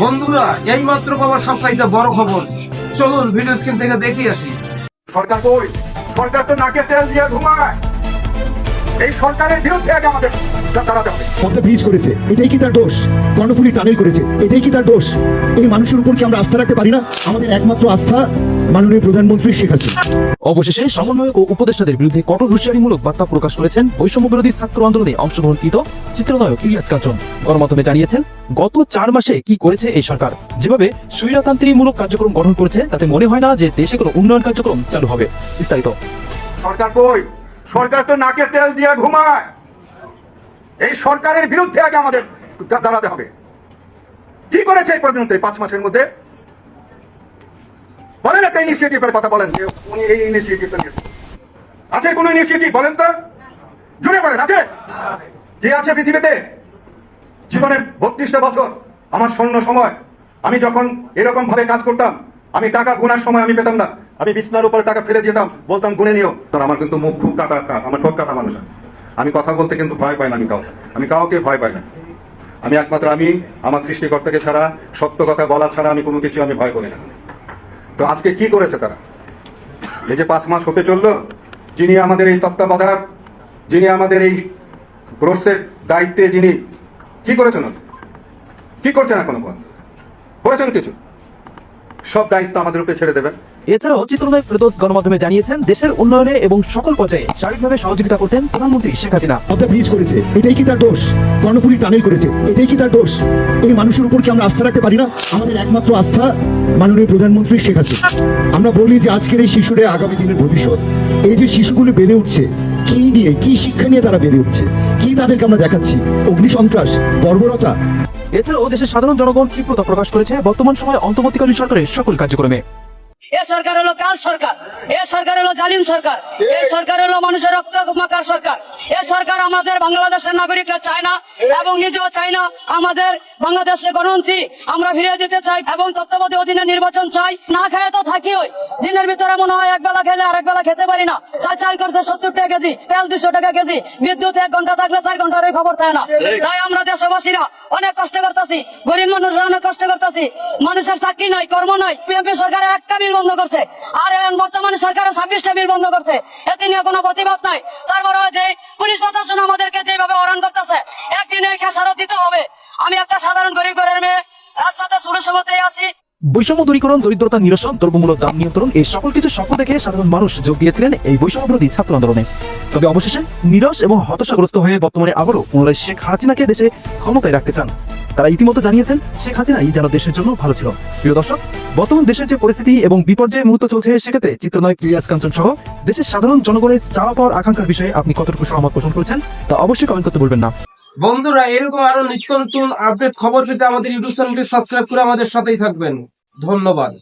বন্ধুরা এই মাত্র পাওয়া সবচাইতে বড় খবর। চলুন ভিডিও স্ক্রিন থেকে দেখে আসি। সরকার কই? সরকার তো নাকে তেল দিয়ে ঘুমায়। এই সরকারের বিরুদ্ধে আগে আমাদের দাঁড়াতে হবে। পদ্মা ব্রিজ করেছে এটাই কি তার দোষ? কর্ণফুলি টানেল করেছে এটাই কি তার দোষ? এই মানুষের উপর কি আমরা আস্থা রাখতে পারি না? আমাদের একমাত্র আস্থা মাননীয় প্রধানমন্ত্রী শেখ হাসিনা। অবশেষে সমন্বয়ক ও উপদেষ্টাদের বিরুদ্ধে কঠোর হুঁশিয়ারিমূলক বার্তা প্রকাশ করেছেন বৈষম্য বিরোধী ছাত্র আন্দোলনে অংশগ্রহণকৃত চিত্রনায়ক ইলিয়াস কাঞ্চন। গণমাধ্যমে জানিয়েছেন গত চার মাসে কি করেছে এই সরকার? যেভাবে স্বৈরতান্ত্রিকমূলক কার্যক্রম গঠন করেছে তাতে মনে হয় না যে দেশে কোনো উন্নয়ন কার্যক্রম চালু হবে। বিস্তারিত। সরকার কই? সরকার তো নাকে তেল দিয়ে ঘুমায়। এই সরকারের বিরুদ্ধে আগে আমাদের দাঁড়াতে হবে। কি করেছে এই পর্যন্ত এই পাঁচ মাসের মধ্যে? বলেন একটা ইনিশিয়েটিভের কথা বলেন। যে উনি এই ইনিশিয়েটিভটা নিয়েছেন। আছে কোনো ইনিশিয়েটিভ বলেন তো? জুড়ে বলেন, আছে? কি আছে পৃথিবীতে? জীবনের বত্রিশটা বছর, আমার স্বর্ণ সময়। আমি যখন এরকম ভাবে কাজ করতাম, আমি টাকা গোনার সময় আমি পেতাম না। আমি বিছনার উপরে টাকা ফেলে দিতাম, বলতাম, গুনে নিও। কারণ আমার কিন্তু মুখ খুব কাটা আমার ঠোঁট কাটা মানুষ। আমি। আমি কথা বলতে কিন্তু ভয় পাই না আমি কাউকে। আমি কাউকে ভয় পাই না। আমি একমাত্র আমি, আমার সৃষ্টিকর্তাকে ছাড়া, সত্য কথা বলা ছাড়া আমি কোনো কিছু আমি ভয় করি না। তো আজকে কি করেছে তারা? এই যে পাঁচ মাস হতে চলল, যিনি আমাদের এই তত্ত্বাবধায়ক, যিনি আমাদের এই গ্রোসের দায়িত্বে যিনি, কি করেছেন? কি করছেন এখনও? করেছেন কিছু? সব দায়িত্ব আমাদের উপরে ছেড়ে দেবেন। এছাড়াও চিত্রনায়ক ফেরদৌস গণমাধ্যমে জানিয়েছেন দেশের উন্নয়নে এবং সকল পর্যায়ে শারীরিকভাবে সহযোগিতা করতেন প্রধানমন্ত্রী শেখ হাসিনা। পদ্মা ব্রিজ করেছে। এটাই কি তার দোষ? কর্ণফুলী টানেল করেছে। এটাই কি তার দোষ? এই মানুষের উপর কি আমরা আস্থা রাখতে পারি না? আমাদের একমাত্র আস্থা মাননীয় প্রধানমন্ত্রী শেখ হাসিনা। আমরা বলি যে আজকের এই শিশুরা আগামী দিনের ভবিষ্যৎ। এই যে শিশুগুলো বেড়ে উঠছে কি নিয়ে, কি শিক্ষা নিয়ে তারা বেরিয়ে উঠছে? কি তাদেরকে আমরা দেখাচ্ছি? অগ্নি সন্ত্রাস বর্বরতা এছাড়াও দেশের সাধারণ জনগণ ক্ষিপ্রতা প্রকাশ করেছে। বর্তমান সময়ে অন্তর্বর্তীকালীন সরকারের সকল কার্যক্রমে। এ সরকার হলো কাল সরকার? এ সরকার হলো জালিম সরকার। এ সরকার হলো মানুষের রক্ত মাকার সরকার। এ সরকার আমাদের বাংলাদেশের নাগরিকরা চায় না এবং নিজেও চায় না আমাদের বাংলাদেশের গণতন্ত্রী আমরা ফিরিয়ে দিতে চাই এবং তত্ত্বাবধায়ক অধীনে নির্বাচন চাই। না খায় তো থাকি ওই। দিনের ভিতরে মনে হয় এক বেলা খেলে আরেক বেলা খেতে পারি না। চাল চাল করছে সত্তর টাকা কেজি তেল দুশো টাকা কেজি। বিদ্যুৎ এক ঘণ্টা থাকলে চার ঘণ্টার ওই খবর থাকে না। তাই আমরা দেশবাসীরা অনেক কষ্ট করতেছি। গরিব মানুষরা অনেক কষ্ট করতেছি। মানুষের চাকরি নাই কর্ম নাই। বিএনপি সরকার একটা মিল বন্ধ করছে। আর বর্তমানে সরকারের ছাব্বিশটা মিল বন্ধ করছে। এতে নিয়ে কোনো প্রতিবাদ নাই। তারপরে যে পুলিশ প্রশাসন আমাদেরকে যেভাবে হরণ করতেছে, একদিনে খেসারত দিতে হবে। আমি একটা সাধারণ গরিব ঘরের মেয়ে, রাজপথে ষোলো সময়তেই আছি। বৈষম্য দূরীকরণ, দরিদ্রতা নিরসন, দ্রব্যমূল্য দাম নিয়ন্ত্রণ এই সকল কিছু স্বপ্ন দেখে সাধারণ মানুষ যোগ দিয়েছিলেন এই বৈষম্য বিরোধী ছাত্র আন্দোলনে। তবে অবশেষে নিরাশ এবং হতাশাগ্রস্ত হয়ে বর্তমানে আবারও পুনরায় শেখ হাসিনাকে দেশে ক্ষমতায় রাখতে চান। তারা ইতিমধ্যে জানিয়েছেন, শেখ হাসিনাই যেন দেশের জন্য ভালো ছিল। প্রিয় দর্শক, বর্তমান দেশের যে পরিস্থিতি এবং বিপর্যয়ের মুহূর্ত চলছে, সেক্ষেত্রে চিত্রনায়ক ইলিয়াস কাঞ্চন সহ দেশের সাধারণ জনগণের চাওয়া পাওয়ার আকাঙ্ক্ষার বিষয়ে আপনি কতটুকু সহমত পোষণ করেছেন, তা অবশ্যই কমেন্ট করতে বলবেন না। বন্ধুরা, এরকম আরও নিত্য নতুন আপডেট খবর পেতে আমাদের ইউটিউব চ্যানেলটি সাবস্ক্রাইব করে আমাদের সাথেই থাকবেন। ধন্যবাদ।